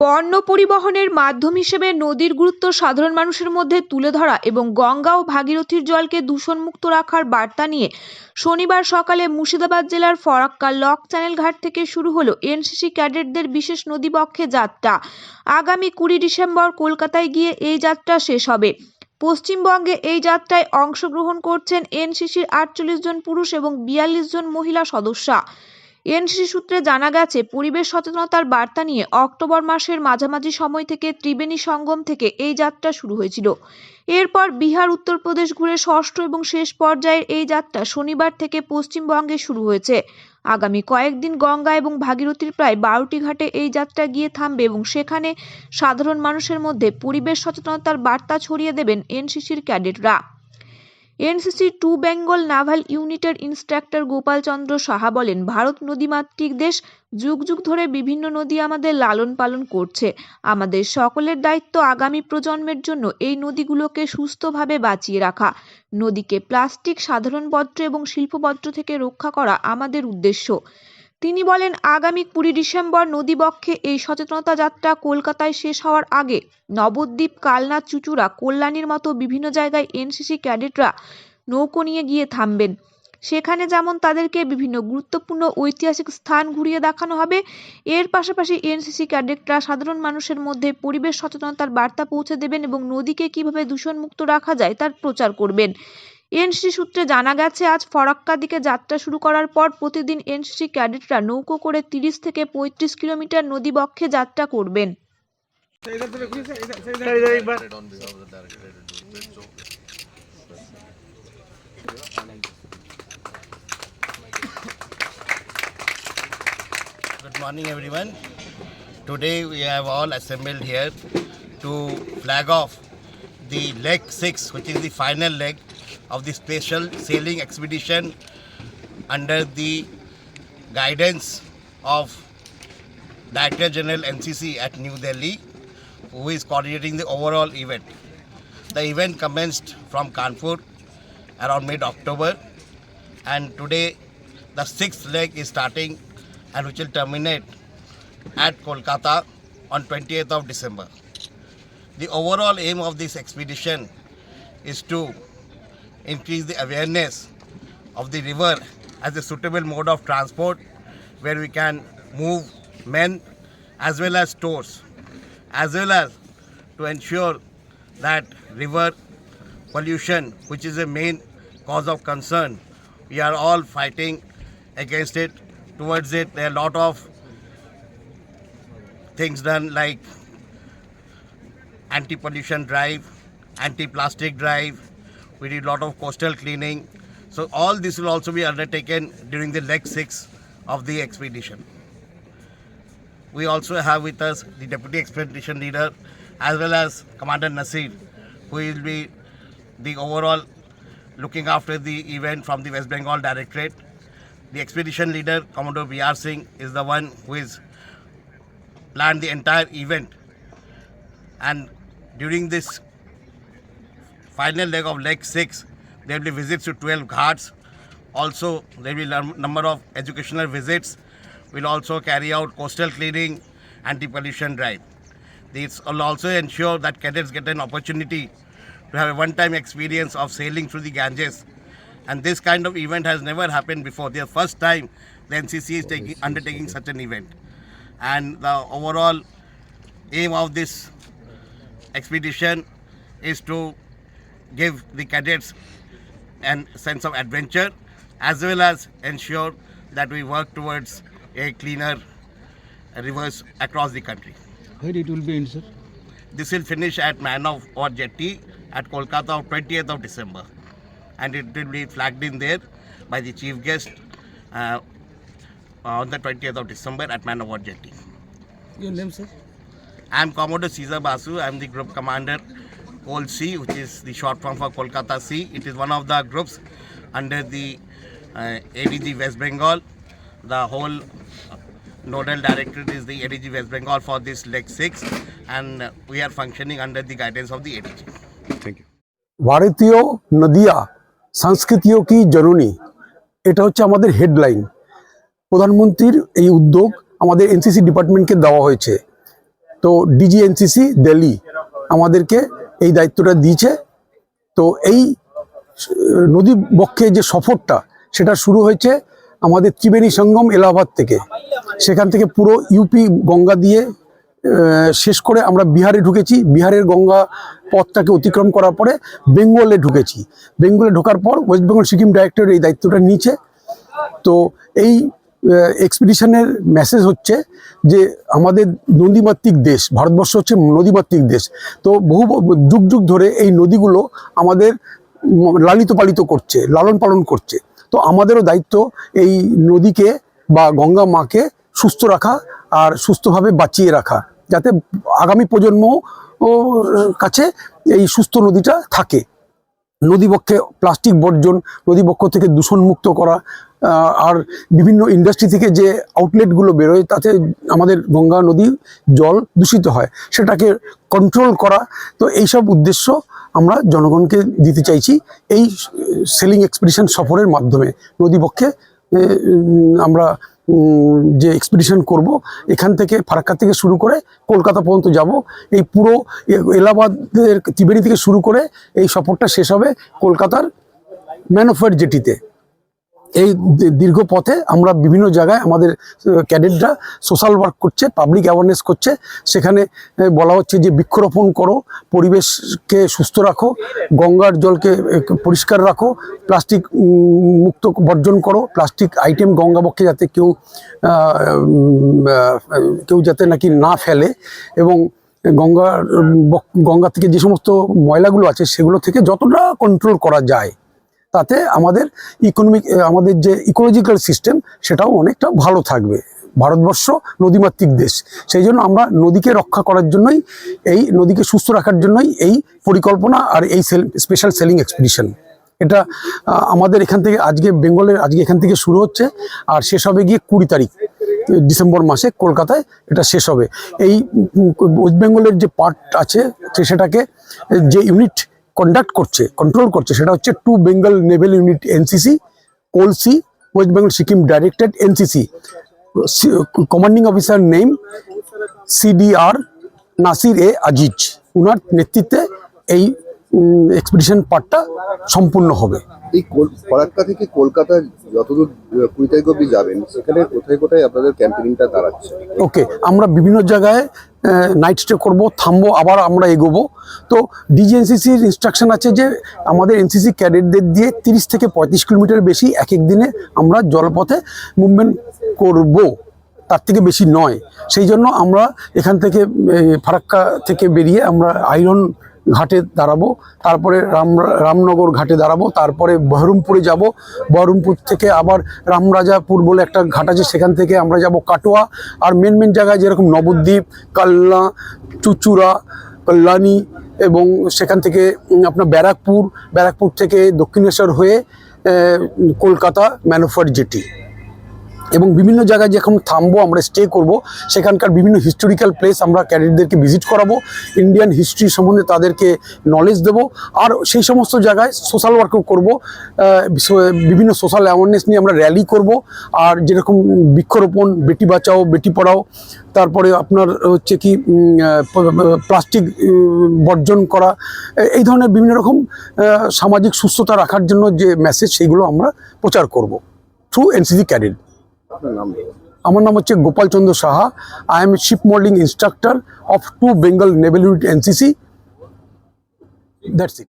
পণ্য পরিবহনের মাধ্যম হিসেবে নদীর গুরুত্ব সাধারণ মানুষের মধ্যে তুলে ধরা এবং গঙ্গা ও ভাগীরথীর জলকে দূষণমুক্ত রাখার বার্তা নিয়ে শনিবার সকালে মুর্শিদাবাদ জেলার ফরাক্কা লক চ্যানেল ঘাট থেকে শুরু হলো এনসিসি ক্যাডেটদের বিশেষ নদীবক্ষে যাত্রা। আগামী কুড়ি ডিসেম্বর কলকাতায় গিয়ে এই যাত্রা শেষ হবে। পশ্চিমবঙ্গে এই যাত্রায় অংশগ্রহণ করছেন এনসিসির আটচল্লিশ জন পুরুষ এবং বিয়াল্লিশ জন মহিলা সদস্যা। এনসিসি সূত্রে জানা গেছে, পরিবেশ সচেতনতার বার্তা নিয়ে অক্টোবর মাসের মাঝামাঝি সময় থেকে ত্রিবেণী সঙ্গম থেকে এই যাত্রা শুরু হয়েছিল। এরপর বিহার, উত্তরপ্রদেশ ঘুরে ষষ্ঠ এবং শেষ পর্যায়ের এই যাত্রা শনিবার থেকে পশ্চিমবঙ্গে শুরু হয়েছে। আগামী কয়েকদিন গঙ্গা এবং ভাগীরথীর প্রায় বারোটি ঘাটে এই যাত্রা গিয়ে থামবে এবং সেখানে সাধারণ মানুষের মধ্যে পরিবেশ সচেতনতার বার্তা ছড়িয়ে দেবেন এনসিসির ক্যাডেটরা। এনসিসি টু বেঙ্গল নাভাল ইউনিটের ইন্সট্রাক্টর গোপাল চন্দ্র সাহা বলেন, ভারত নদীমাতৃক দেশ, যুগ যুগ ধরে বিভিন্ন নদী আমাদের লালন পালন করছে। আমাদের সকলের দায়িত্ব আগামী প্রজন্মের জন্য এই নদীগুলোকে সুস্থভাবে বাঁচিয়ে রাখা। নদীকে প্লাস্টিক, সাধারণ বর্জ্য এবং শিল্পপত্র থেকে রক্ষা করা আমাদের উদ্দেশ্য। তিনি বলেন, আগামী কুড়ি ডিসেম্বর নদীবক্ষে এই সচেতনতা যাত্রা কলকাতায় শেষ হওয়ার আগে নবদ্বীপ, কালনা, চুচুড়া, কল্যাণীর মতো বিভিন্ন জায়গায় এনসিসি ক্যাডেটরা নৌকো নিয়ে গিয়ে থামবেন। সেখানে যেমন তাদেরকে বিভিন্ন গুরুত্বপূর্ণ ঐতিহাসিক স্থান ঘুরিয়ে দেখানো হবে, এর পাশাপাশি এনসিসি ক্যাডেটরা সাধারণ মানুষের মধ্যে পরিবেশ সচেতনতার বার্তা পৌঁছে দেবেন এবং নদীকে কীভাবে দূষণমুক্ত রাখা যায় তার প্রচার করবেন। এনসি সূত্রে জানা গেছে আজ ফরাক্কা দিকে যাত্রা শুরু করার পর প্রতিদিন এনসি ক্যাডেটরা নৌকো করে তিরিশ থেকে পঁয়ত্রিশ কিলোমিটার নদীবক্ষে যাত্রা করবেন Good morning, everyone. Today we have all assembled here to flag off the leg six, which is the final leg of the special sailing expedition under the guidance of Director General NCC at New Delhi, who is coordinating the overall event. The event commenced from Kanpur around mid October, and today the sixth leg is starting and which will terminate at Kolkata on 28th of December. The overall aim of this expedition is to increase the awareness of the river as a suitable mode of transport where we can move men as well as stores, as well as to ensure that river pollution, which is a main cause of concern, we are all fighting against it. Towards it, there are a lot of things done like anti-pollution drive, anti-plastic drive. We did a lot of coastal cleaning. So all this will also be undertaken during the leg six of the expedition. We also have with us the deputy expedition leader as well as Commander Nasir, who will be the overall looking after the event from the West Bengal Directorate. The expedition leader, Commodore B.R. Singh, is the one who is planned the entire event. And during this final leg of leg six, there will be visits to 12 ghats. Also, there will be a number of educational visits. We'll also carry out coastal cleaning, anti-pollution drive. This will also ensure that cadets get an opportunity to have a one-time experience of sailing through the Ganges. And this kind of event has never happened before. The first time the NCC is taking, undertaking such an event. And the overall aim of this expedition is to give the cadets a sense of adventure as well as ensure that we work towards a cleaner rivers across the country. Where it will be in, sir? This will finish at Man of War Jetty at Kolkata on 20th of December. And it will be flagged in there by the chief guest uh, on the 20th of December at Man of War Jetty. Your name, sir? I am Commodore Caesar Basu. I am the group commander, Col C, which is the short form for Kolkata C. It is one of the groups under the uh, ADG West Bengal. The whole nodal directorate is the ADG West Bengal for this leg 6 and uh, we are functioning under the guidance of the ADG. Thank you. ভারতীয় নদিয়া সংস্কৃতিও কি জননী এটা হচ্ছে আমাদের headline প্রধানমন্ত্রীর এই উদ্যোগ আমাদের এনসিসি ডিপার্টমেন্টকে দেওয়া হয়েছে তো ডিজিএনসিসি দিল্লি আমাদেরকে এই দায়িত্বটা দিয়েছে। তো এই নদী বক্ষে যে সফরটা, সেটা শুরু হয়েছে আমাদের ত্রিবেণী সঙ্গম এলাহাবাদ থেকে। সেখান থেকে পুরো ইউপি গঙ্গা দিয়ে শেষ করে আমরা বিহারে ঢুকেছি। বিহারের গঙ্গা পথটাকে অতিক্রম করার পরে বেঙ্গলে ঢুকেছি। বেঙ্গলে ঢোকার পর ওয়েস্ট বেঙ্গল সিকিম ডাইরেক্টর এই দায়িত্বটা নিয়েছে। তো এই এক্সপিডিশনের মেসেজ হচ্ছে যে আমাদের নদীমাতৃক দেশ, ভারতবর্ষ হচ্ছে নদীমাতৃক দেশ। তো বহু যুগ যুগ ধরে এই নদীগুলো আমাদের লালিত পালিত করছে, লালন পালন করছে। তো আমাদেরও দায়িত্ব এই নদীকে বা গঙ্গা মাকে সুস্থ রাখা আর সুস্থভাবে বাঁচিয়ে রাখা, যাতে আগামী প্রজন্ম কাছে এই সুস্থ নদীটা থাকে। নদীবক্ষে প্লাস্টিক বর্জন নদীবক্ষ থেকে দূষণমুক্ত করা আর বিভিন্ন ইন্ডাস্ট্রি থেকে যে আউটলেটগুলো বেরোয় তাতে আমাদের গঙ্গা নদী জল দূষিত হয় সেটাকে কন্ট্রোল করা। তো এইসব উদ্দেশ্য আমরা জনগণকে দিতে চাইছি এই সেলিং এক্সপিডিশন সফরের মাধ্যমে। উম, আমরা যে এক্সপিডিশন করব এখান থেকে ফারাক্কা থেকে শুরু করে কলকাতা পর্যন্ত যাব। এই পুরো এলাহাবাদের ত্রিবেণী থেকে শুরু করে এই সফরটা শেষ হবে কলকাতার ম্যানোফার জেটিতে। এই দীর্ঘ পথে আমরা বিভিন্ন জায়গায় আমাদের ক্যাডেটরা সোশ্যাল ওয়ার্ক করছে পাবলিক অ্যাওয়ারনেস করছে। সেখানে বলা হচ্ছে যে বৃক্ষরোপণ করো, পরিবেশকে সুস্থ রাখো, গঙ্গার জলকে পরিষ্কার রাখো, প্লাস্টিক মুক্ত বর্জন করো, প্লাস্টিক আইটেম গঙ্গাবক্ষে যাতে কেউ কেউ যাতে নাকি না ফেলে এবং গঙ্গার গঙ্গা থেকে যে সমস্ত ময়লাগুলো আছে, সেগুলো থেকে যতটা কন্ট্রোল করা যায় তাতে আমাদের ইকোনমিক আমাদের যে ইকোলজিক্যাল সিস্টেম সেটাও অনেকটা ভালো থাকবে। ভারতবর্ষ নদীমাতৃক দেশ। সেই জন্য আমরা নদীকে রক্ষা করার জন্যই, এই নদীকে সুস্থ রাখার জন্যই এই পরিকল্পনা আর এই স্পেশাল সেলিং এক্সপিডিশন এটা আমাদের এখান থেকে আজকে বেঙ্গলের, আজকে এখান থেকে শুরু হচ্ছে, আর শেষ হবে গিয়ে কুড়ি তারিখ, ডিসেম্বর মাসে কলকাতায় এটা শেষ হবে। এই ওয়েস্ট বেঙ্গলের যে পার্ট আছে সেটাকে, যে ইউনিট কন্ডাক্ট করছে কন্ট্রোল করছে সেটা হচ্ছে two Bengal naval unit NCC কোলসি West Bengal Sikkim directed NCC commanding officer name CDR Nasir A Aziz উনার নেতৃত্বে এই এক্সপিডিশন পার্টটা সম্পূর্ণ হবে। এই ফরাক্কা থেকে কলকাতা যতদূর কুড়ি তারিখ অব্দি যাবেন সেখানে কোথায় কোথায় আপনাদের ক্যাম্পেনিংটা দাঁড়াচ্ছে? ওকে আমরা বিভিন্ন জায়গায় নাইট স্টে করব, থামবো, আবার আমরা এগোবো। তো ডিজিএনসিসির ইনস্ট্রাকশন আছে যে আমাদের এনসিসি ক্যাডেটদের দিয়ে তিরিশ থেকে পঁয়ত্রিশ কিলোমিটার বেশি এক এক দিনে আমরা জলপথে মুভমেন্ট করব। তার থেকে বেশি নয়। সেই জন্য আমরা এখান থেকে ফারাক্কা থেকে বেরিয়ে আমরা আইরন ঘাটে দাঁড়াবো, তারপরে রাম, রামনগর ঘাটে দাঁড়াবো, তারপরে বহরমপুরে যাব। বহরমপুর থেকে আবার রামরাজাপুর বলে একটা ঘাট আছে, সেখান থেকে আমরা যাব কাটোয়া। আর মেন মেন জায়গায় যেরকম নবদ্বীপ কাল্লা চুচুড়া, কল্যাণী এবং সেখান থেকে আপনার ব্যারাকপুর। ব্যারাকপুর থেকে দক্ষিণেশ্বর হয়ে কলকাতা ম্যানোফার জেটি। এবং বিভিন্ন জায়গায় যখন থামবো, আমরা স্টে করব, সেখানকার বিভিন্ন হিস্টোরিক্যাল প্লেস আমরা ক্যাডেটদেরকে ভিজিট করাবো ইন্ডিয়ান হিস্ট্রি সম্বন্ধে তাদেরকে নলেজ দেবো, আর সেই সমস্ত জায়গায় সোশ্যাল ওয়ার্কও করব বিভিন্ন সোশ্যাল অ্যাওয়ারনেস নিয়ে আমরা র্যালি করব, আর যেরকম বৃক্ষরোপণ, বেটি বাঁচাও, বেটি পড়াও, তারপরে আপনার হচ্ছে কি প্লাস্টিক বর্জন করা এই ধরনের বিভিন্ন রকম সামাজিক সুস্থতা রাখার জন্য যে মেসেজ সেইগুলো আমরা প্রচার করব থ্রু এনসিসি ক্যাডেট আমার নাম হচ্ছে Gopal Chandra Saha. I am ship moulding instructor of two Bengal naval unit NCC that's it